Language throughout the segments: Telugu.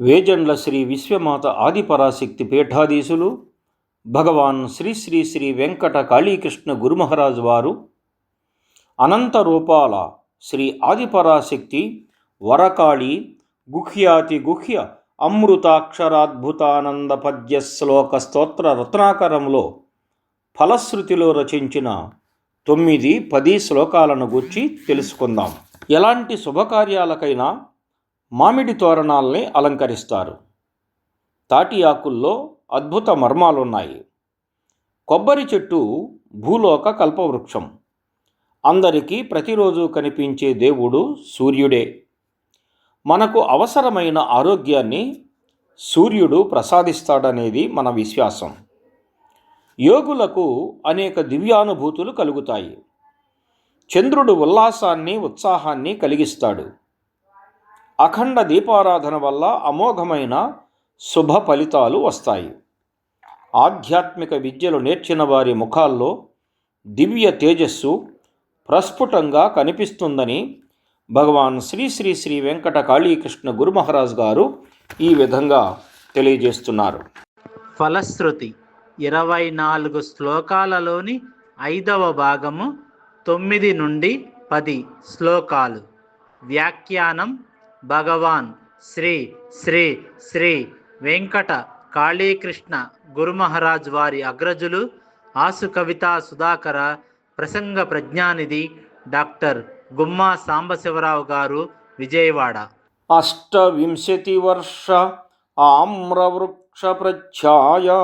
వేజండ్ల శ్రీ విశ్వమాత ఆదిపరాశక్తి పీఠాధీశులు భగవాన్ శ్రీ శ్రీ శ్రీ వెంకట కాళీకృష్ణ గురుమహారాజ్ వారు అనంత రూపాల శ్రీ ఆదిపరాశక్తి వరకాళి గుహ్యాతి గుహ్య అమృతాక్షరాద్భుతానంద పద్య శ్లోక స్తోత్ర రత్నాకరంలో ఫలశ్రుతిలో రచించిన తొమ్మిది పది శ్లోకాలను గురించి తెలుసుకుందాం. ఎలాంటి శుభకార్యాలకైనా మామిడి తోరణాల్ని అలంకరిస్తారు. తాటి ఆకుల్లో అద్భుత మర్మాలున్నాయి. కొబ్బరి చెట్టు భూలోక కల్పవృక్షం. అందరికీ ప్రతిరోజు కనిపించే దేవుడు సూర్యుడే. మనకు అవసరమైన ఆరోగ్యాన్ని సూర్యుడు ప్రసాదిస్తాడనేది మన విశ్వాసం. యోగులకు అనేక దివ్యానుభూతులు కలుగుతాయి. చంద్రుడు ఉల్లాసాన్ని ఉత్సాహాన్ని కలిగిస్తాడు. అఖండ దీపారాధన వల్ల అమోఘమైన శుభ ఫలితాలు వస్తాయి. ఆధ్యాత్మిక విద్యలు నేర్చిన వారి ముఖాల్లో దివ్య తేజస్సు ప్రస్ఫుటంగా కనిపిస్తుందని భగవాన్ శ్రీ శ్రీ శ్రీ వెంకట కాళీకృష్ణ గురుమహారాజ్ గారు ఈ విధంగా తెలియజేస్తున్నారు. ఫలశ్రుతి ఇరవై నాలుగు శ్లోకాలలోని ఐదవ భాగము తొమ్మిది నుండి పది శ్లోకాలు. వ్యాఖ్యానం భగవాన్ శ్రీ శ్రీ శ్రీ వెంకట కాళీకృష్ణ గురుమహారాజ్ వారి అగ్రజులు ఆసు కవితా సుధాకర ప్రసంగ ప్రజ్ఞానిధి డాక్టర్ గుమ్మా సాంబశివరావు గారు విజయవాడ. అష్టవింశతి వర్ష ఆమ్రవృక్ష ప్రఛాయా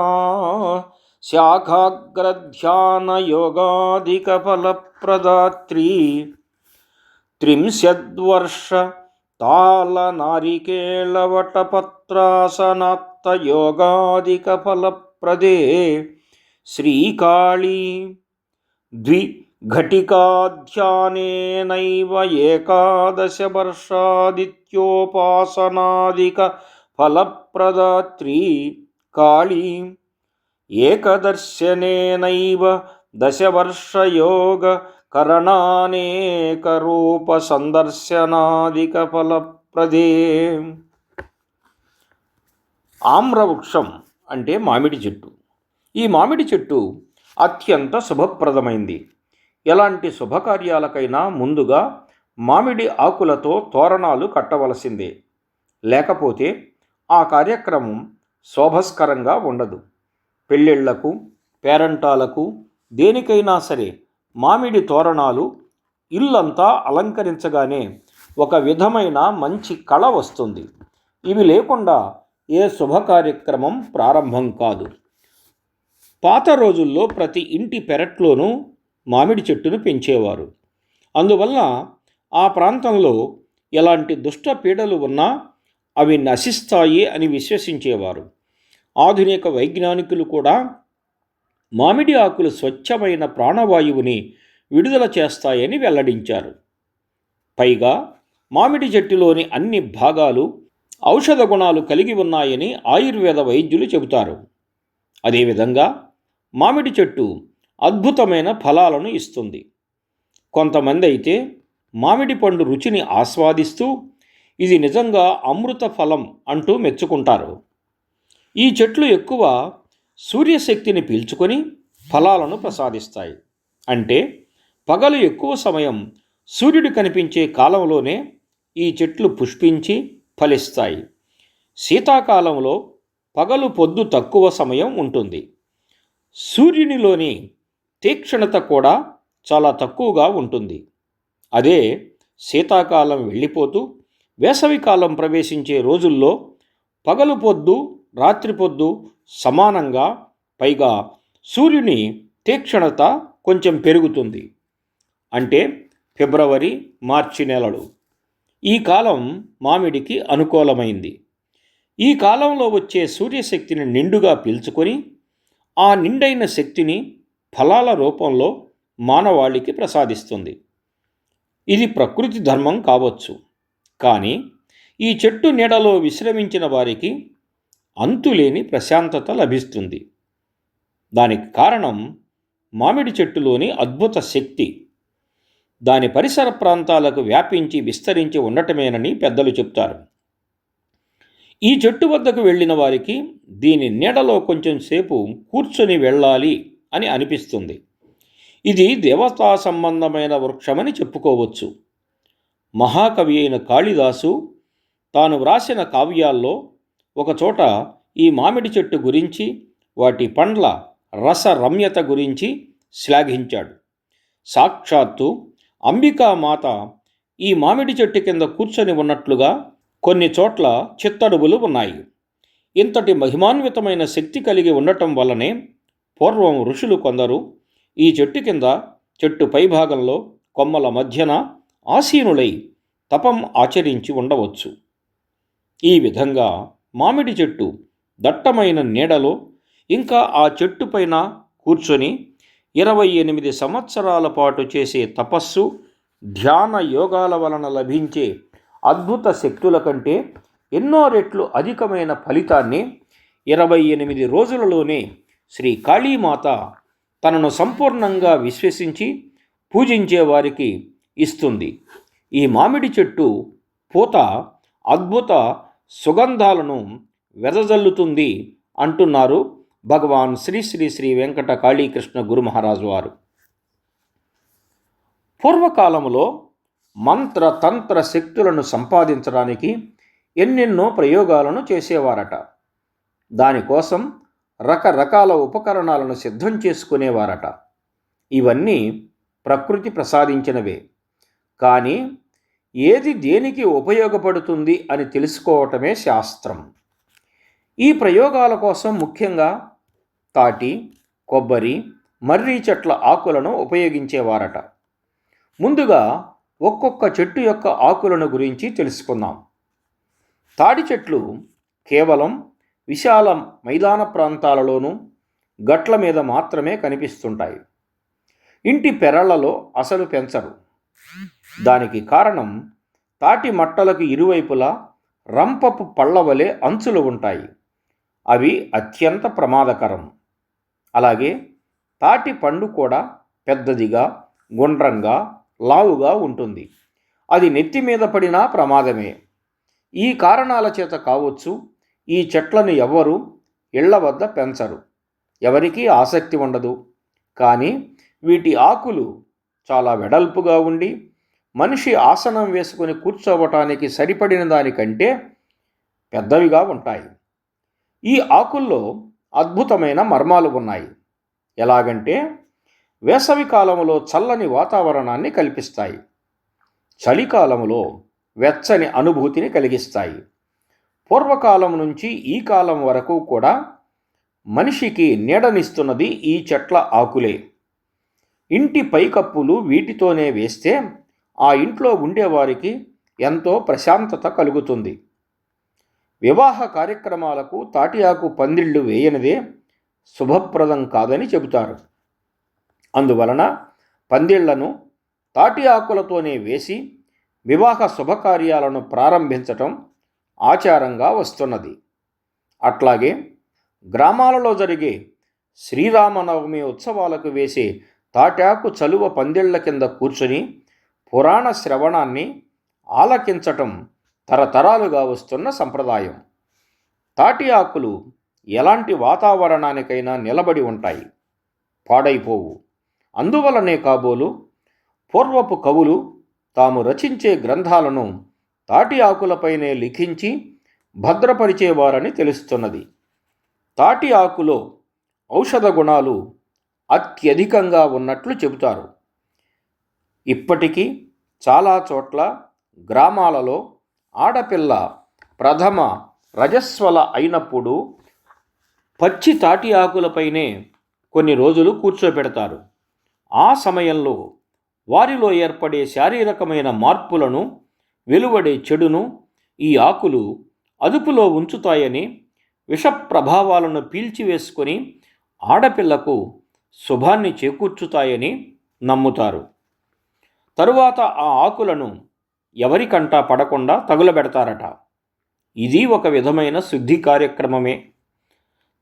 శాఖాగ్రధ్యాన యోగాధిక ఫలప్రదాత్రీ. త్రింశద్వర్ష తాళ నారికేళవటపత్రాసనాత్త యోగాదిక ఫలప్రదే శ్రీకాళీ ద్వి ఘటికాధ్యానేనైవ ఏకాదశ వర్షాదిత్యోపాసనాదిక ఫలప్రదాత్రీ కాళీ ఏకదర్శనేనైవ దశవర్షయోగ కరణానేక రూప ఫలప్రదే ఆమ్రవృక్షం అంటే మామిడి చెట్టు. ఈ మామిడి చెట్టు అత్యంత శుభప్రదమైంది. ఎలాంటి శుభకార్యాలకైనా ముందుగా మామిడి ఆకులతో తోరణాలు కట్టవలసిందే. లేకపోతే ఆ కార్యక్రమం శోభస్కరంగా ఉండదు. పెళ్ళిళ్ళకు పేరంటాలకు దేనికైనా సరే మామిడి తోరణాలు ఇల్లంతా అలంకరించగానే ఒక విధమైన మంచి కళ వస్తుంది. ఇవి లేకుండా ఏ శుభ కార్యక్రమం ప్రారంభం కాదు. పాత రోజుల్లో ప్రతి ఇంటి పెరట్లోనూ మామిడి చెట్టును పెంచేవారు. అందువల్ల ఆ ప్రాంతంలో ఎలాంటి దుష్ట పీడలు ఉన్నా అవి నశిస్తాయి అని విశ్వసించేవారు. ఆధునిక వైజ్ఞానికులు కూడా మామిడి ఆకులు స్వచ్ఛమైన ప్రాణవాయువుని విడుదల చేస్తాయని వెల్లడించారు. పైగా మామిడి చెట్టులోని అన్ని భాగాలు ఔషధ గుణాలు కలిగి ఉన్నాయని ఆయుర్వేద వైద్యులు చెబుతారు. అదేవిధంగా మామిడి చెట్టు అద్భుతమైన ఫలాలను ఇస్తుంది. కొంతమంది అయితే మామిడి పండు రుచిని ఆస్వాదిస్తూ ఇది నిజంగా అమృత ఫలం అంటూ మెచ్చుకుంటారు. ఈ చెట్లు ఎక్కువ సూర్యశక్తిని పీల్చుకొని ఫలాలను ప్రసాదిస్తాయి. అంటే పగలు ఎక్కువ సమయం సూర్యుడు కనిపించే కాలంలోనే ఈ చెట్లు పుష్పించి ఫలిస్తాయి. శీతాకాలంలో పగలు పొద్దు తక్కువ సమయం ఉంటుంది. సూర్యునిలోని తీక్షణత కూడా చాలా తక్కువగా ఉంటుంది. అదే శీతాకాలం వెళ్ళిపోతూ వేసవికాలం ప్రవేశించే రోజుల్లో పగలు పొద్దు రాత్రి పొద్దు సమానంగా పైగా సూర్యుని తీక్షణత కొంచెం పెరుగుతుంది. అంటే ఫిబ్రవరి మార్చి నెలలు. ఈ కాలం మామిడికి అనుకూలమైంది. ఈ కాలంలో వచ్చే సూర్యశక్తిని నిండుగా పీల్చుకొని ఆ నిండైన శక్తిని ఫలాల రూపంలో మానవాళికి ప్రసాదిస్తుంది. ఇది ప్రకృతి ధర్మం కావచ్చు. కానీ ఈ చెట్టు నీడలో విశ్రమించిన వారికి అంతులేని ప్రశాంతత లభిస్తుంది. దానికి కారణం మామిడి చెట్టులోని అద్భుత శక్తి. దాని పరిసర ప్రాంతాలకు వ్యాపించి విస్తరించి ఉండటమేనని పెద్దలు చెప్తారు. ఈ చెట్టు వద్దకు వెళ్ళిన వారికి దీని నీడలో కొంచెం సేపు కూర్చొని వెళ్ళాలి అని అనిపిస్తుంది. ఇది దేవతా సంబంధమైన వృక్షమని చెప్పుకోవచ్చు. మహాకవి అయిన కాళిదాసు తాను వ్రాసిన కావ్యాల్లో ఒకచోట ఈ మామిడి చెట్టు గురించి వాటి పండ్ల రస రమ్యత గురించి శ్లాఘించాడు. సాక్షాత్తు అంబికామాత ఈ మామిడి చెట్టు కింద కూర్చొని ఉన్నట్లుగా కొన్ని చోట్ల చిత్తడువులు ఉన్నాయి. ఇంతటి మహిమాన్వితమైన శక్తి కలిగి ఉండటం వల్లనే పూర్వం ఋషులు కొందరు ఈ చెట్టు కింద చెట్టు పైభాగంలో కొమ్మల మధ్యన ఆసీనులై తపం ఆచరించి ఉండవచ్చు. ఈ విధంగా మామిడి చెట్టు దట్టమైన నీడలో ఇంకా ఆ చెట్టు పైన కూర్చొని ఇరవై ఎనిమిది సంవత్సరాల పాటు చేసే తపస్సు ధ్యాన యోగాల వలన లభించే అద్భుత శక్తుల కంటే ఎన్నో రెట్లు అధికమైన ఫలితాన్ని ఇరవై ఎనిమిది రోజులలోనే శ్రీ కాళీమాత తనను సంపూర్ణంగా విశ్వసించి పూజించే వారికి ఇస్తుంది. ఈ మామిడి చెట్టు పూత అద్భుత సుగంధాలను వెదజల్లుతుంది అంటున్నారు భగవాన్ శ్రీ శ్రీ శ్రీ వెంకట కాళీకృష్ణ గురు మహారాజు వారు. పూర్వకాలములో మంత్ర తంత్ర శక్తులను సంపాదించడానికి ఎన్నెన్నో ప్రయోగాలను చేసేవారట. దానికోసం రకరకాల ఉపకరణాలను సిద్ధం చేసుకునేవారట. ఇవన్నీ ప్రకృతి ప్రసాదించినవే. కానీ ఏది దేనికి ఉపయోగపడుతుంది అని తెలుసుకోవటమే శాస్త్రం. ఈ ప్రయోగాల కోసం ముఖ్యంగా తాటి కొబ్బరి మర్రి చెట్ల ఆకులను ఉపయోగించేవారట. ముందుగా ఒక్కొక్క చెట్టు యొక్క ఆకులను గురించి తెలుసుకుందాం. తాడి చెట్లు కేవలం విశాల మైదాన ప్రాంతాలలోనూ గట్ల మీద మాత్రమే కనిపిస్తుంటాయి. ఇంటి పెరళ్ళలో అసలు పెంచరు. దానికి కారణం తాటి మట్టలకు ఇరువైపులా రంపపు పళ్ళవలే అంచులు ఉంటాయి. అవి అత్యంత ప్రమాదకరం. అలాగే తాటి పండు కూడా పెద్దదిగా గుండ్రంగా లావుగా ఉంటుంది. అది నెత్తి మీద పడినా ప్రమాదమే. ఈ కారణాల చేత కావచ్చు ఈ చెట్లను ఎవరు ఇళ్ళ వద్ద పెంచరు. ఎవరికీ ఆసక్తి ఉండదు. కానీ వీటి ఆకులు చాలా వెడల్పుగా ఉండి మనిషి ఆసనం వేసుకుని కూర్చోవటానికి సరిపడిన దానికంటే పెద్దవిగా ఉంటాయి. ఈ ఆకుల్లో అద్భుతమైన మర్మాలు ఉన్నాయి. ఎలాగంటే వేసవి కాలంలో చల్లని వాతావరణాన్ని కల్పిస్తాయి. చలికాలంలో వెచ్చని అనుభూతిని కలిగిస్తాయి. పూర్వకాలం నుంచి ఈ కాలం వరకు కూడా మనిషికి నీడనిస్తున్నది ఈ చెట్ల ఆకులే. ఇంటి పైకప్పులు వీటితోనే వేస్తే ఆ ఇంట్లో ఉండేవారికి ఎంతో ప్రశాంతత కలుగుతుంది. వివాహ కార్యక్రమాలకు తాటియాకు పందిళ్ళు వేయనిదే శుభప్రదం కాదని చెబుతారు. అందువలన పందిళ్ళను తాటి ఆకులతోనే వేసి వివాహ శుభకార్యాలను ప్రారంభించటం ఆచారంగా వస్తున్నది. అట్లాగే గ్రామాలలో జరిగే శ్రీరామనవమి ఉత్సవాలకు వేసే తాటాకు చలువ పందిళ్ళ కింద కూర్చుని పురాణ శ్రవణాన్ని ఆలకించటం తరతరాలుగా వస్తున్న సంప్రదాయం. తాటి ఆకులు ఎలాంటి వాతావరణానికైనా నిలబడి ఉంటాయి పాడైపోవు. అందువలనే కాబోలు పూర్వపు కవులు తాము రచించే గ్రంథాలను తాటి ఆకులపైనే లిఖించి భద్రపరిచేవారని తెలుస్తున్నది. తాటి ఆకులో ఔషధ గుణాలు అత్యధికంగా ఉన్నట్లు చెబుతారు. ఇప్పటికీ చాలా చోట్ల గ్రామాలలో ఆడపిల్ల ప్రథమ రజస్వల అయినప్పుడు పచ్చి తాటి ఆకులపైనే కొన్ని రోజులు కూర్చోబెడతారు. ఆ సమయంలో వారిలో ఏర్పడే శారీరకమైన మార్పులను వెలువడే చెడును ఈ ఆకులు అదుపులో ఉంచుతాయని విష ప్రభావాలను పీల్చివేసుకొని ఆడపిల్లకు శుభాన్ని చేకూర్చుతాయని నమ్ముతారు. తరువాత ఆ ఆకులను ఎవరికంటా పడకుండా తగులబెడతారట. ఇది ఒక విధమైన శుద్ధి కార్యక్రమమే.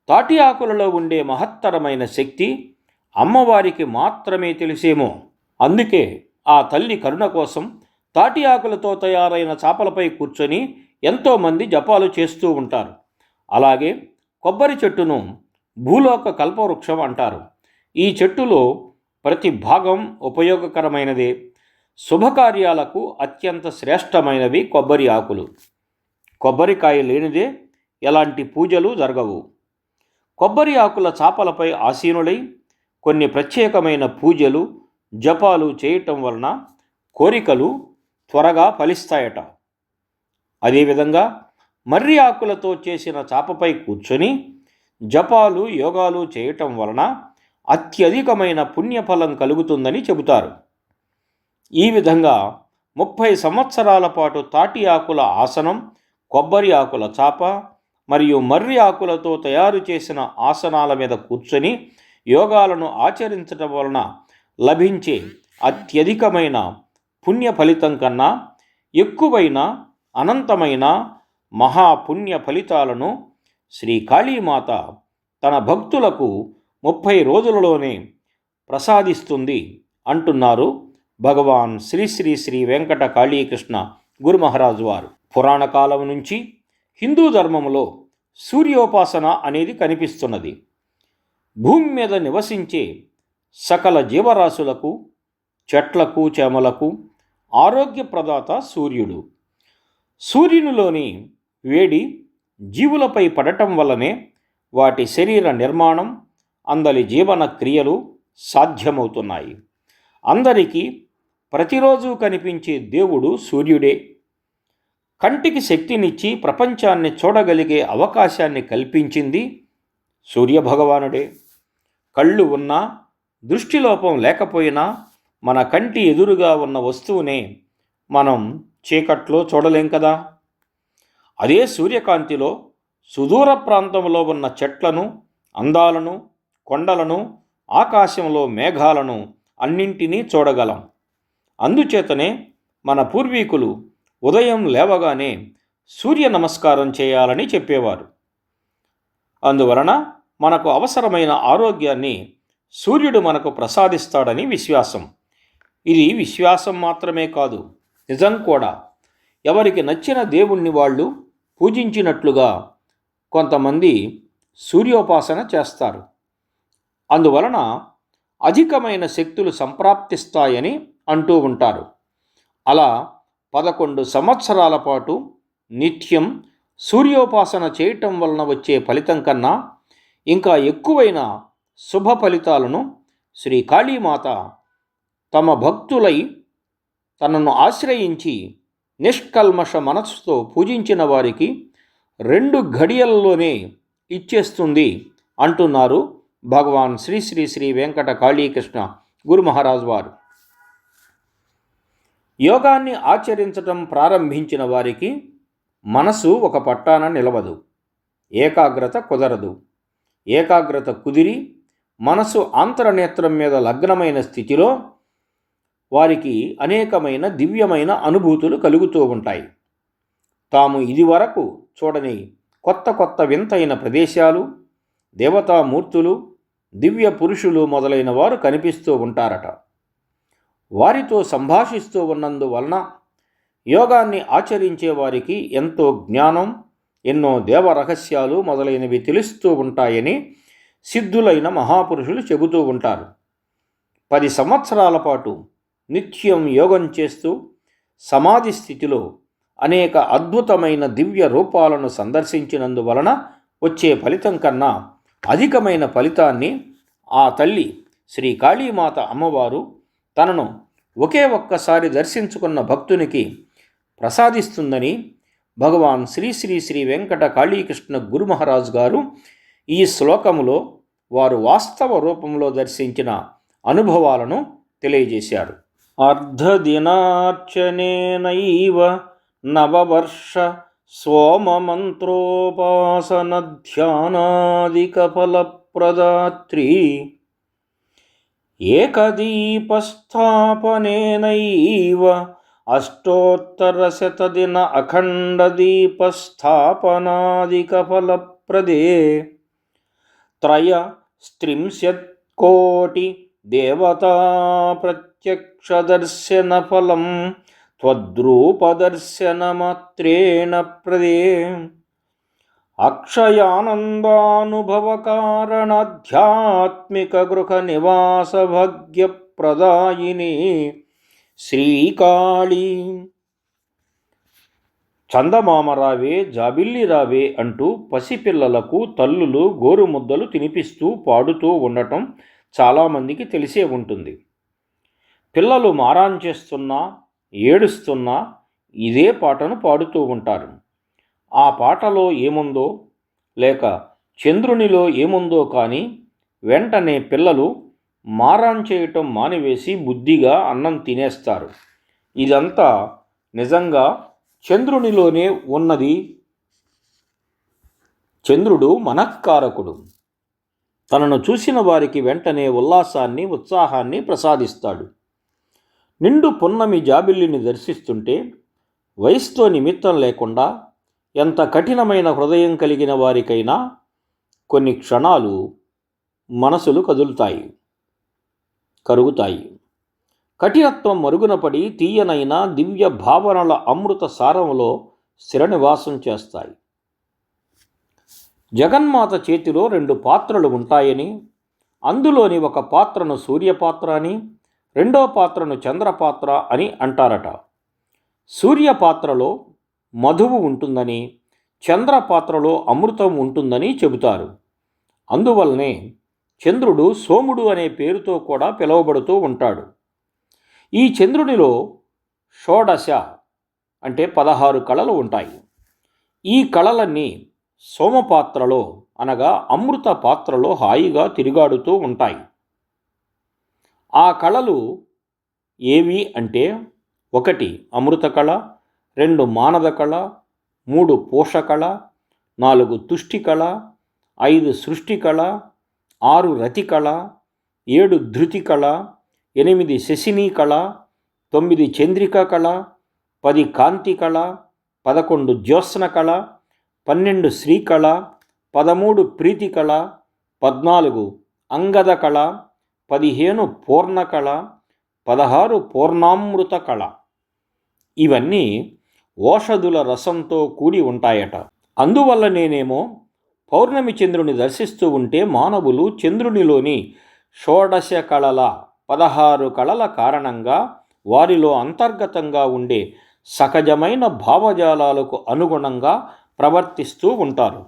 తాటి ఆకులలో ఉండే మహత్తరమైన శక్తి అమ్మవారికి మాత్రమే తెలిసేమో. అందుకే ఆ తల్లి కరుణ కోసం తాటి ఆకులతో తయారైన చాపలపై కూర్చొని ఎంతోమంది జపాలు చేస్తూ ఉంటారు. అలాగే కొబ్బరి చెట్టును భూలోక కల్పవృక్షం అంటారు. ఈ చెట్టులో ప్రతి భాగం ఉపయోగకరమైనదే. శుభకార్యాలకు అత్యంత శ్రేష్టమైనవి కొబ్బరి ఆకులు. కొబ్బరికాయ లేనిదే ఎలాంటి పూజలు జరగవు. కొబ్బరి ఆకుల చాపలపై ఆసీనులై కొన్ని ప్రత్యేకమైన పూజలు జపాలు చేయటం వలన కోరికలు త్వరగా ఫలిస్తాయట. అదేవిధంగా మర్రి ఆకులతో చేసిన చాపపై కూర్చొని జపాలు యోగాలు చేయటం వలన అత్యధికమైన పుణ్యఫలం కలుగుతుందని చెబుతారు. ఈ విధంగా ముప్పై సంవత్సరాల పాటు తాటి ఆకుల ఆసనం కొబ్బరి ఆకుల చాప మరియు మర్రి ఆకులతో తయారు చేసిన ఆసనాల మీద కూర్చొని యోగాలను ఆచరించడం వలన లభించే అత్యధికమైన పుణ్య ఫలితం కన్నా ఎక్కువైన అనంతమైన మహాపుణ్య ఫలితాలను శ్రీ కాళీమాత తన భక్తులకు ముప్పై రోజులలోనే ప్రసాదిస్తుంది అంటున్నారు భగవాన్ శ్రీ శ్రీ శ్రీ వెంకట కాళీకృష్ణ గురు మహారాజు వారు. పురాణ కాలం నుంచి హిందూ ధర్మంలో సూర్యోపాసన అనేది కనిపిస్తున్నది. భూమి మీద నివసించే సకల జీవరాశులకు చెట్లకు చేమలకు ఆరోగ్యప్రదాత సూర్యుడు. సూర్యునిలోని వేడి జీవులపై పడటం వల్లనే వాటి శరీర నిర్మాణం అందలి జీవన క్రియలు సాధ్యమవుతున్నాయి. అందరికీ ప్రతిరోజు కనిపించే దేవుడు సూర్యుడే. కంటికి శక్తినిచ్చి ప్రపంచాన్ని చూడగలిగే అవకాశాన్ని కల్పించింది సూర్యభగవానుడే. కళ్ళు ఉన్నా దృష్టిలోపం లేకపోయినా మన కంటి ఎదురుగా ఉన్న వస్తువునే మనం చీకట్లో చూడలేం కదా. అదే సూర్యకాంతిలో సుదూర ప్రాంతంలో ఉన్న చెట్లను అందాలను కొండలను ఆకాశంలో మేఘాలను అన్నింటినీ చూడగలం. అందుచేతనే మన పూర్వీకులు ఉదయం లేవగానే సూర్య నమస్కారం చేయాలని చెప్పేవారు. అందువలన మనకు అవసరమైన ఆరోగ్యాన్ని సూర్యుడు మనకు ప్రసాదిస్తాడని విశ్వాసం. ఇది విశ్వాసం మాత్రమే కాదు నిజం కూడా. ఎవరికి నచ్చిన దేవుణ్ణి వాళ్ళు పూజించినట్లుగా కొంతమంది సూర్యోపాసన చేస్తారు. అందువలన అధికమైన శక్తులు సంప్రాప్తిస్తాయని అంటూ ఉంటారు. అలా పదకొండు సంవత్సరాల పాటు నిత్యం సూర్యోపాసన చేయటం వలన వచ్చే ఫలితం కన్నా ఇంకా ఎక్కువైన శుభ ఫలితాలను శ్రీ కాళీమాత తమ భక్తులై తనను ఆశ్రయించి నిష్కల్మష మనస్సుతో పూజించిన వారికి రెండు ఘడియల్లోనే ఇచ్చేస్తుంది అంటున్నారు భగవాన్ శ్రీ శ్రీ శ్రీ వెంకట కాళీకృష్ణ గురు మహారాజ్ వారు. యోగాన్ని ఆచరించటం ప్రారంభించిన వారికి మనసు ఒక పట్టాన నిలవదు. ఏకాగ్రత కుదరదు. ఏకాగ్రత కుదిరి మనసు ఆంతరనేత్రం మీద లగ్నమైన స్థితిలో వారికి అనేకమైన దివ్యమైన అనుభూతులు కలుగుతూ ఉంటాయి. తాము ఇదివరకు చూడని కొత్త కొత్త వింతైన ప్రదేశాలు దేవతామూర్తులు దివ్య పురుషులు మొదలైన వారు కనిపిస్తూ ఉంటారట. వారితో సంభాషిస్తూ ఉన్నందువలన యోగాన్ని ఆచరించే వారికి ఎంతో జ్ఞానం ఎన్నో దేవ రహస్యాలు మొదలైనవి తెలుస్తూ ఉంటాయని సిద్ధులైన మహాపురుషులు చెబుతూ ఉంటారు. పది సంవత్సరాల పాటు నిత్యం యోగం చేస్తూ సమాధి స్థితిలో అనేక అద్భుతమైన దివ్య రూపాలను సందర్శించినందువలన వచ్చే ఫలితం కన్నా అధికమైన ఫలితాన్ని ఆ తల్లి శ్రీ కాళీమాత అమ్మవారు తనను ఒకే ఒక్కసారి దర్శించుకున్న భక్తునికి ప్రసాదిస్తుందని భగవాన్ శ్రీ శ్రీ శ్రీ వెంకట కాళీకృష్ణ గురు మహారాజు గారు ఈ శ్లోకములో వారు వాస్తవ రూపంలో దర్శించిన అనుభవాలను తెలియజేశారు. అర్ధదినార్చనేనైవ నవవర్ష సోమమంత్రోపాసన ధ్యానాదిక ఫలప్రదాత్రి ఏకదీపస్థాపనేనైవ అష్టోత్తరశతదిన అఖండదీపస్థాపనాదికఫలప్రదే. త్రయ స్త్రింశత్కోటి దేవతా అక్షయానందానుభవకారణాధ్యాత్మికగృహనివాసభగ్యప్రదాయిని శ్రీకాళి. చందమామరావే జాబిల్లిరావే అంటూ పసిపిల్లలకు తల్లులు గోరుముద్దలు తినిపిస్తూ పాడుతూ ఉండటం చాలామందికి తెలిసే ఉంటుంది. పిల్లలు మారాన్ చేస్తున్నా ఏడుస్తున్నా ఇదే పాటను పాడుతూ ఉంటారు. ఆ పాటలో ఏముందో లేక చంద్రునిలో ఏముందో కానీ వెంటనే పిల్లలు మారాన్ చేయటం మానివేసి బుద్ధిగా అన్నం తినేస్తారు. ఇదంతా నిజంగా చంద్రునిలోనే ఉన్నది. చంద్రుడు మనఃకారకుడు. తనను చూసిన వారికి వెంటనే ఉల్లాసాన్ని ఉత్సాహాన్ని ప్రసాదిస్తాడు. నిండు పున్నమి జాబిల్లిని దర్శిస్తుంటే వయసుతో నిమిత్తం లేకుండా ఎంత కఠినమైన హృదయం కలిగిన వారికైనా కొన్ని క్షణాలు మనసులు కదులుతాయి కరుగుతాయి. కఠినత్వం మరుగున పడి తీయనైన దివ్య భావనల అమృత సారంలో స్థిరనివాసం చేస్తాయి. జగన్మాత చేతిలో రెండు పాత్రలు ఉంటాయని అందులోని ఒక పాత్రను సూర్యపాత్ర అని రెండో పాత్రను చంద్రపాత్ర అని అంటారట. సూర్యపాత్రలో మధువు ఉంటుందని చంద్రపాత్రలో అమృతం ఉంటుందని చెబుతారు. అందువల్లనే చంద్రుడు సోముడు అనే పేరుతో కూడా పిలువబడుతూ ఉంటాడు. ఈ చంద్రునిలో షోడశ అంటే పదహారు కళలు ఉంటాయి. ఈ కళలన్నీ సోమపాత్రలో అనగా అమృత పాత్రలో హాయిగా తిరుగాడుతూ ఉంటాయి. ఆ కళలు ఏవి అంటే ఒకటి అమృత కళ రెండు మానద కళ మూడు పోషకళ నాలుగు తుష్టి కళ ఐదు సృష్టి కళ ఆరు రతి కళ ఏడు ధృతి కళ ఎనిమిది శశిని కళ తొమ్మిది చంద్రిక కళ పది కాంతి కళ పదకొండు జ్యోత్స్న కళ పన్నెండు శ్రీకళ పదమూడు ప్రీతి కళ పద్నాలుగు అంగద కళ పదిహేను పూర్ణకళ పదహారు పూర్ణామృత కళ. ఇవన్నీ ఓషధుల రసంతో కూడి ఉంటాయట. అందువల్ల నేనేమో పౌర్ణమి చంద్రుని దర్శిస్తూ ఉంటే మానవులు చంద్రునిలోని షోడశ కళల పదహారు కళల కారణంగా వారిలో అంతర్గతంగా ఉండే సహజమైన భావజాలాలకు అనుగుణంగా ప్రవర్తిస్తూ ఉంటారు.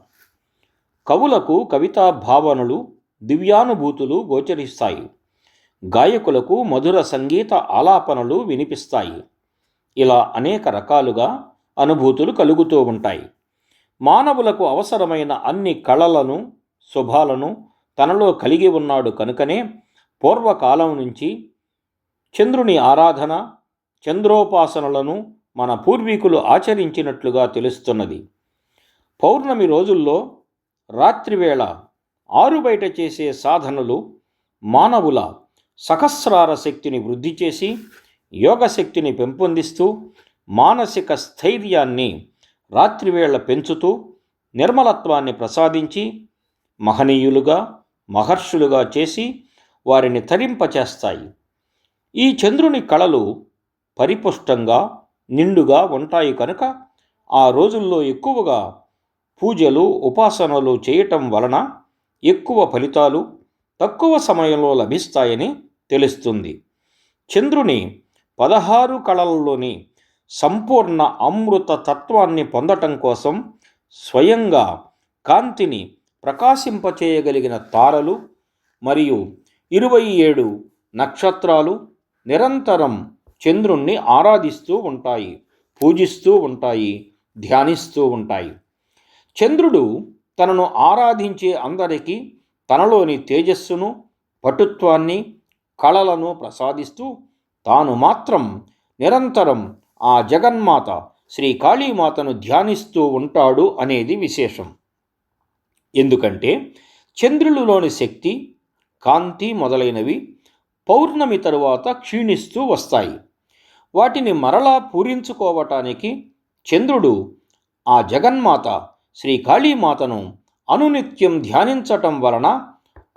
కవులకు కవితా భావనలు దివ్యానుభూతులు గోచరిస్తాయి. గాయకులకు మధుర సంగీత ఆలాపనలు వినిపిస్తాయి. ఇలా అనేక రకాలుగా అనుభూతులు కలుగుతూ ఉంటాయి. మానవులకు అవసరమైన అన్ని కళలను శుభాలను తనలో కలిగి ఉన్నాడు కనుకనే పూర్వకాలం నుంచి చంద్రుని ఆరాధన చంద్రోపాసనలను మన పూర్వీకులు ఆచరించినట్లుగా తెలుస్తున్నది. పౌర్ణమి రోజుల్లో రాత్రివేళ ఆరుబయట చేసే సాధనలు మానవుల సహస్రార శక్తిని వృద్ధి చేసి యోగశక్తిని పెంపొందిస్తూ మానసిక స్థైర్యాన్ని రాత్రివేళ పెంచుతూ నిర్మలత్వాన్ని ప్రసాదించి మహనీయులుగా మహర్షులుగా చేసి వారిని తరింపచేస్తాయి. ఈ చంద్రుని కళలు పరిపుష్టంగా నిండుగా ఉంటాయి కనుక ఆ రోజుల్లో ఎక్కువగా పూజలు ఉపాసనలు చేయటం వలన ఎక్కువ ఫలితాలు తక్కువ సమయంలో లభిస్తాయని తెలుస్తుంది. చంద్రుని పదహారు కళలలోని సంపూర్ణ అమృత తత్వాన్ని పొందటం కోసం స్వయంగా కాంతిని ప్రకాశింపచేయగలిగిన తారలు మరియు ఇరవై ఏడు నక్షత్రాలు నిరంతరం చంద్రుణ్ణి ఆరాధిస్తూ ఉంటాయి పూజిస్తూ ఉంటాయి ధ్యానిస్తూ ఉంటాయి. చంద్రుడు తనను ఆరాధించే అందరికీ తనలోని తేజస్సును పటుత్వాన్ని కళలను ప్రసాదిస్తూ తాను మాత్రం నిరంతరం ఆ జగన్మాత శ్రీ కాళీమాతను ధ్యానిస్తూ ఉంటాడు అనేది విశేషం. ఎందుకంటే చంద్రులలోని శక్తి కాంతి మొదలైనవి పౌర్ణమి తరువాత క్షీణిస్తూ వస్తాయి. వాటిని మరలా పూరించుకోవటానికి చంద్రుడు ఆ జగన్మాత శ్రీ కాళీమాతను అనునిత్యం ధ్యానించటం వలన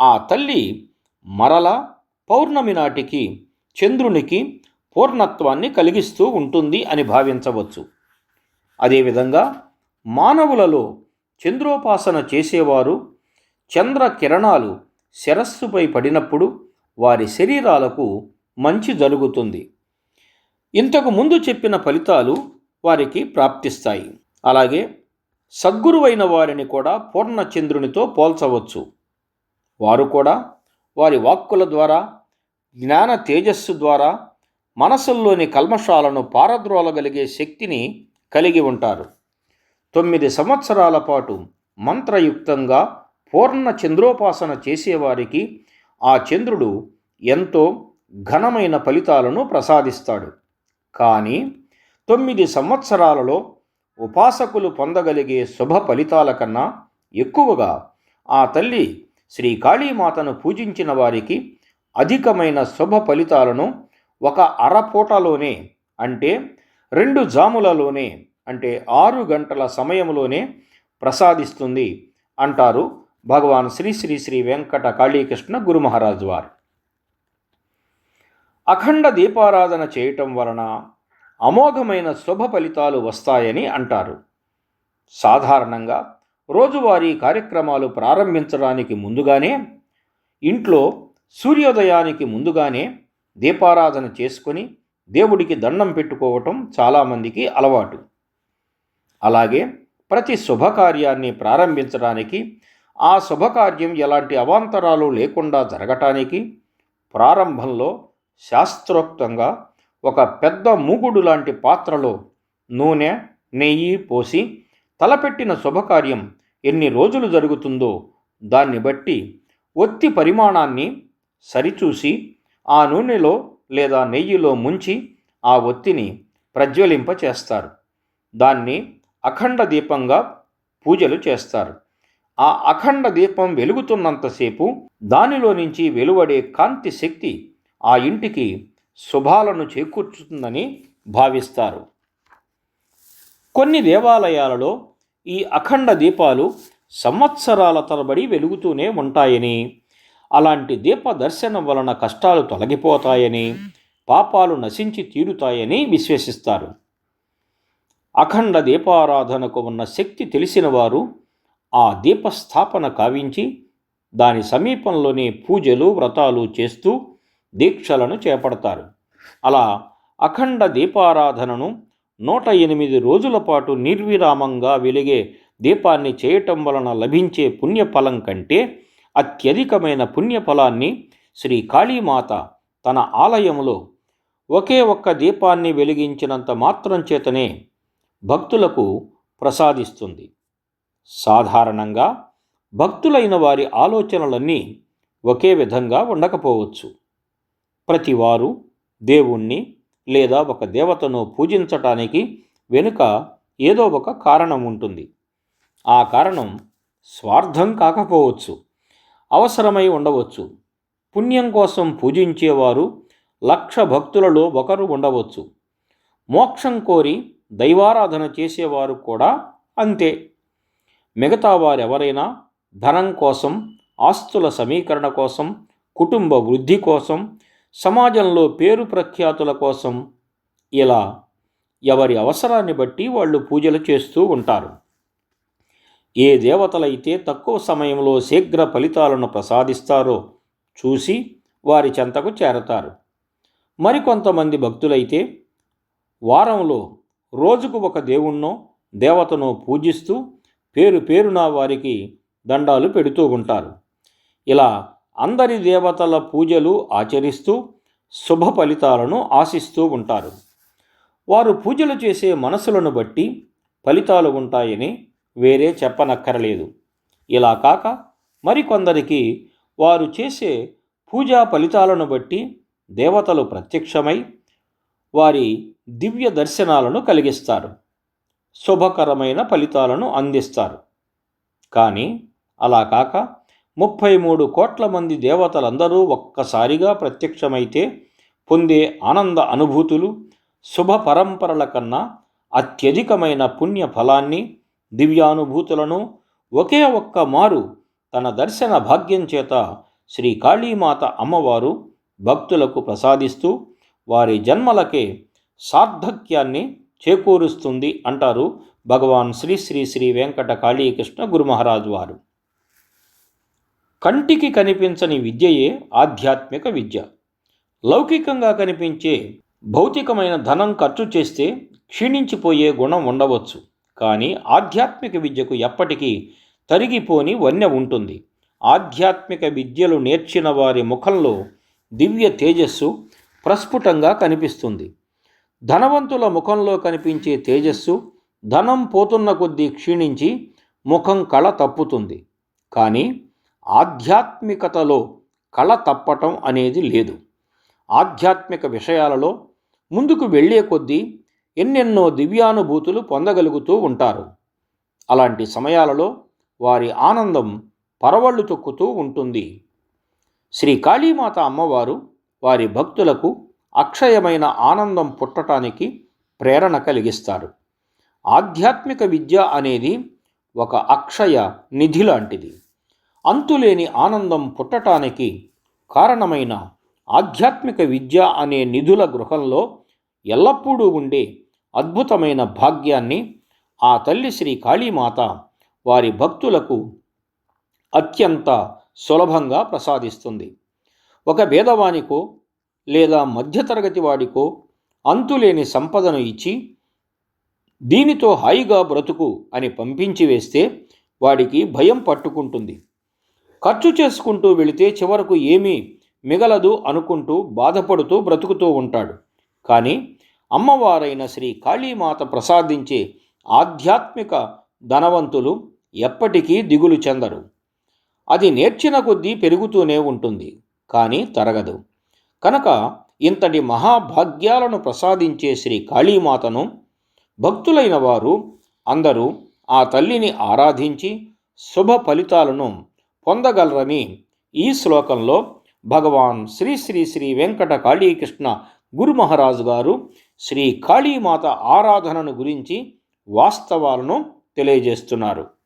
ఆ తల్లి మరల పౌర్ణమి నాటికి చంద్రునికి పూర్ణత్వాన్ని కలిగిస్తూ ఉంటుంది అని భావించవచ్చు. అదేవిధంగా మానవులలో చంద్రోపాసన చేసేవారు చంద్ర కిరణాలు శిరస్సుపై పడినప్పుడు వారి శరీరాలకు మంచి జరుగుతుంది. ఇంతకు ముందు చెప్పిన ఫలితాలు వారికి ప్రాప్తిస్తాయి. అలాగే సద్గురువైన వారిని కూడా పూర్ణచంద్రునితో పోల్చవచ్చు. వారు కూడా వారి వాక్కుల ద్వారా జ్ఞాన తేజస్సు ద్వారా మనసుల్లోని కల్మషాలను పారద్రోలగలిగే శక్తిని కలిగి ఉంటారు. తొమ్మిది సంవత్సరాల పాటు మంత్రయుక్తంగా పూర్ణ చంద్రోపాసన చేసేవారికి ఆ చంద్రుడు ఎంతో ఘనమైన ఫలితాలను ప్రసాదిస్తాడు. కానీ తొమ్మిది సంవత్సరాలలో ఉపాసకులు పొందగలిగే శుభ ఫలితాల కన్నా ఎక్కువగా ఆ తల్లి శ్రీ కాళీమాతను పూజించిన వారికి అధికమైన శుభ ఫలితాలను ఒక అరపూటలోనే అంటే రెండు జాములలోనే అంటే ఆరు గంటల సమయంలోనే ప్రసాదిస్తుంది అంటారు భగవాన్ శ్రీ శ్రీ శ్రీ వెంకట కాళీకృష్ణ గురు మహారాజు వారు. అఖండ దీపారాధన చేయటం వలన అమోఘమైన శుభ ఫలితాలు వస్తాయని అంటారు. సాధారణంగా రోజువారీ కార్యక్రమాలు ప్రారంభించడానికి ముందుగానే ఇంట్లో సూర్యోదయానికి ముందుగానే దీపారాధన చేసుకొని దేవుడికి దండం పెట్టుకోవటం చాలామందికి అలవాటు. అలాగే ప్రతి శుభకార్యాన్ని ప్రారంభించడానికి ఆ శుభకార్యం ఎలాంటి అవాంతరాలు లేకుండా జరగటానికి ప్రారంభంలో శాస్త్రోక్తంగా ఒక పెద్ద మూగుడు లాంటి పాత్రలో నూనె నెయ్యి పోసి తలపెట్టిన శుభకార్యం ఎన్ని రోజులు జరుగుతుందో దాన్ని బట్టి ఒత్తి పరిమాణాన్ని సరిచూసి ఆ నూనెలో లేదా నెయ్యిలో ముంచి ఆ ఒత్తిని ప్రజ్వలింప చేస్తారు దాన్ని అఖండ దీపంగా పూజలు చేస్తారు. ఆ అఖండ దీపం వెలుగుతున్నంతసేపు దానిలో నుంచి వెలువడే కాంతి శక్తి ఆ ఇంటికి శుభాలను చేకూర్చుతుందని భావిస్తారు. కొన్ని దేవాలయాలలో ఈ అఖండ దీపాలు సంవత్సరాల తరబడి వెలుగుతూనే ఉంటాయని అలాంటి దీప దర్శనం వలన కష్టాలు తొలగిపోతాయని పాపాలు నశించి తీరుతాయని విశ్వసిస్తారు. అఖండ దీపారాధనకు ఉన్న శక్తి తెలిసిన వారు ఆ దీపస్థాపన కావించి దాని సమీపంలోనే పూజలు వ్రతాలు చేస్తూ దీక్షలను చేపడతారు. అలా అఖండ దీపారాధనను నూట ఎనిమిది రోజుల పాటు నిర్విరామంగా వెలిగే దీపాన్ని చేయటం వలన లభించే పుణ్యఫలం కంటే అత్యధికమైన పుణ్యఫలాన్ని శ్రీ కాళీమాత తన ఆలయంలో ఒకే ఒక్క దీపాన్ని వెలిగించినంత మాత్రం చేతనే భక్తులకు ప్రసాదిస్తుంది. సాధారణంగా భక్తులైన వారి ఆలోచనలన్నీ ఒకే విధంగా ఉండకపోవచ్చు. ప్రతివారు దేవుణ్ణి లేదా ఒక దేవతను పూజించటానికి వెనుక ఏదో ఒక కారణం ఉంటుంది. ఆ కారణం స్వార్థం కాకపోవచ్చు. అవసరమై ఉండవచ్చు. పుణ్యం కోసం పూజించేవారు లక్ష భక్తులలో ఒకరు ఉండవచ్చు. మోక్షం కోరి దైవారాధన చేసేవారు కూడా అంతే. మిగతా వారెవరైనా ధనం కోసం ఆస్తుల సమీకరణ కోసం కుటుంబ వృద్ధి కోసం సమాజంలో పేరు ప్రఖ్యాతుల కోసం ఇలా ఎవరి అవసరాన్ని బట్టి వాళ్ళు పూజలు చేస్తూ ఉంటారు. ఏ దేవతలైతే తక్కువ సమయంలో శీఘ్ర ఫలితాలను ప్రసాదిస్తారో చూసి వారి చెంతకు చేరతారు. మరికొంతమంది భక్తులైతే వారంలో రోజుకు ఒక దేవుణ్ణో దేవతను పూజిస్తూ పేరు పేరున వారికి దండాలు పెడుతూ ఉంటారు. ఇలా అందరి దేవతల పూజలు ఆచరిస్తూ శుభ ఫలితాలను ఆశిస్తూ ఉంటారు. వారు పూజలు చేసే మనసులను బట్టి ఫలితాలు ఉంటాయని వేరే చెప్పనక్కరలేదు. ఇలా కాక మరికొందరికి వారు చేసే పూజా ఫలితాలను బట్టి దేవతలు ప్రత్యక్షమై వారి దివ్య దర్శనాలను కలిగిస్తారు. శుభకరమైన ఫలితాలను అందిస్తారు. కానీ అలా కాక ముప్పై మూడు కోట్ల మంది దేవతలందరూ ఒక్కసారిగా ప్రత్యక్షమైతే పొందే ఆనంద అనుభూతులు శుభ పరంపరల కన్నా అత్యధికమైన పుణ్య ఫలాన్ని దివ్యానుభూతులను ఒకే ఒక్క మారు తన దర్శన భాగ్యం చేత శ్రీ కాళీమాత అమ్మవారు భక్తులకు ప్రసాదిస్తూ వారి జన్మలకే సార్థక్యాన్ని చేకూరుస్తుంది అంటారు భగవాన్ శ్రీ శ్రీ శ్రీ వెంకట కాళీకృష్ణ గురుమహారాజు వారు. కంటికి కనిపించని విద్యయే ఆధ్యాత్మిక విద్య. లౌకికంగా కనిపించే భౌతికమైన ధనం ఖర్చు చేస్తే క్షీణించిపోయే గుణం ఉండవచ్చు. కానీ ఆధ్యాత్మిక విద్యకు ఎప్పటికీ తరిగిపోని వన్య ఉంటుంది. ఆధ్యాత్మిక విద్యలు నేర్చిన వారి ముఖంలో దివ్య తేజస్సు ప్రస్ఫుటంగా కనిపిస్తుంది. ధనవంతుల ముఖంలో కనిపించే తేజస్సు ధనం పోతున్న కొద్దీ క్షీణించి ముఖం కళ తప్పుతుంది. కానీ ఆధ్యాత్మికతలో కళ తప్పటం అనేది లేదు. ఆధ్యాత్మిక విషయాలలో ముందుకు వెళ్ళే కొద్దీ ఎన్నెన్నో దివ్యానుభూతులు పొందగలుగుతూ ఉంటారు. అలాంటి సమయాలలో వారి ఆనందం పరవళ్ళు తొక్కుతూ ఉంటుంది. శ్రీ కాళీమాత అమ్మవారు వారి భక్తులకు అక్షయమైన ఆనందం పుట్టటానికి ప్రేరణ కలిగిస్తారు. ఆధ్యాత్మిక విద్య అనేది ఒక అక్షయ నిధి లాంటిది. అంతులేని ఆనందం పుట్టటానికి కారణమైన ఆధ్యాత్మిక విద్య అనే నిధుల గృహంలో ఎల్లప్పుడూ ఉండే అద్భుతమైన భాగ్యాన్ని ఆ తల్లి శ్రీ కాళీమాత వారి భక్తులకు అత్యంత సులభంగా ప్రసాదిస్తుంది. ఒక భేదవానికో లేదా మధ్యతరగతి వాడికో అంతులేని సంపదను ఇచ్చి దీనితో హాయిగా బ్రతుకు అని పంపించి వేస్తే వాడికి భయం పట్టుకుంటుంది. ఖర్చు చేసుకుంటూ వెళితే చివరకు ఏమీ మిగలదు అనుకుంటూ బాధపడుతూ బ్రతుకుతూ ఉంటాడు. కానీ అమ్మవారైన శ్రీ కాళీమాత ప్రసాదించే ఆధ్యాత్మిక ధనవంతులు ఎప్పటికీ దిగులు చెందరు. అది నేర్చిన కొద్దీ పెరుగుతూనే ఉంటుంది కానీ తరగదు. కనుక ఇంతటి మహాభాగ్యాలను ప్రసాదించే శ్రీ కాళీమాతను భక్తులైన వారు అందరూ ఆ తల్లిని ఆరాధించి శుభ ఫలితాలను పొందగలరని ఈ శ్లోకంలో భగవాన్ శ్రీ శ్రీ శ్రీ వెంకట కాళీకృష్ణ గురు మహారాజు గారు శ్రీ కాళీమాత ఆరాధనను గురించి వాస్తవాలను తెలియజేస్తున్నారు.